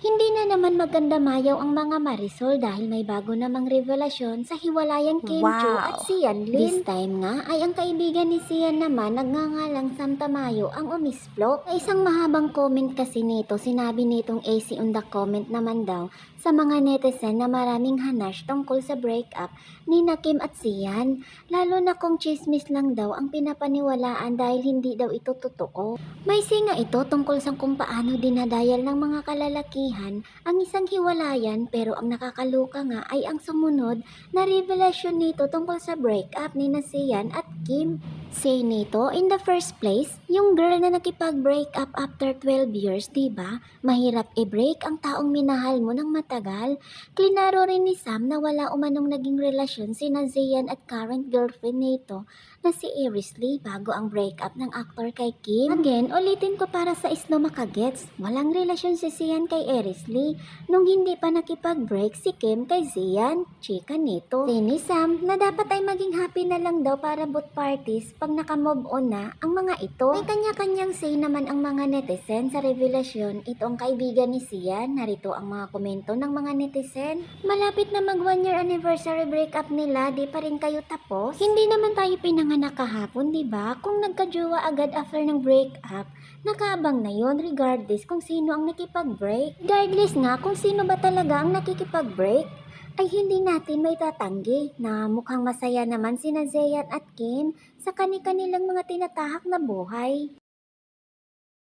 Hindi na naman maganda mayaw ang mga Marisol dahil may bago namang revelasyon sa hiwalayang Kim Chu Wow. at Sian Lin. This time nga ay ang kaibigan ni Sian naman nagngangalang Sam Tamayo ang umisplok. Sa isang mahabang comment kasi nito, sinabi nitong AC on the comment naman daw sa mga netizen na maraming hanash tungkol sa breakup ni na Kim at Sian. Lalo na kung chismis lang daw ang pinapaniwalaan dahil hindi daw ito totoo. May singa ito tungkol sa kung paano dinadayal ng mga kalalakihan ang isang hiwalayan pero ang nakakaluka nga ay ang sumunod na revelasyon nito tungkol sa breakup ni na Sian at Kim. Say nito, in the first place, yung girl na nakipag-break up after 12 years, di ba? Mahirap i-break ang taong minahal mo ng matagal. Klinaro rin ni Sam na wala umanong naging relasyon si Zian at current girlfriend nito na si Iris Lee bago ang breakup ng actor kay Kim. Again, ulitin ko para sa isno makagets. Walang relasyon si Zian kay Iris Lee nung hindi pa nakipag-break si Kim kay Zian, chika nito. Si ni Sam na dapat ay maging happy na lang daw para both parties pag nakamove on na ang mga ito. May kanya-kanyang say naman ang mga netizen sa revelasyon. Ito ang kaibigan ni Sian. Narito ang mga komento ng mga netizen. Malapit na mag one year anniversary breakup nila, di pa rin kayo tapos? Hindi naman tayo pinanganak kahapon, di ba? Kung nagkajowa agad after ng breakup, nakaabang na yon regardless kung sino ang nakipag-break. Regardless nga kung sino ba talaga ang nakikipag-break, ay hindi natin may tatanggi na mukhang masaya naman sina Zayan at Kim sa kani-kanilang mga tinatahak na buhay.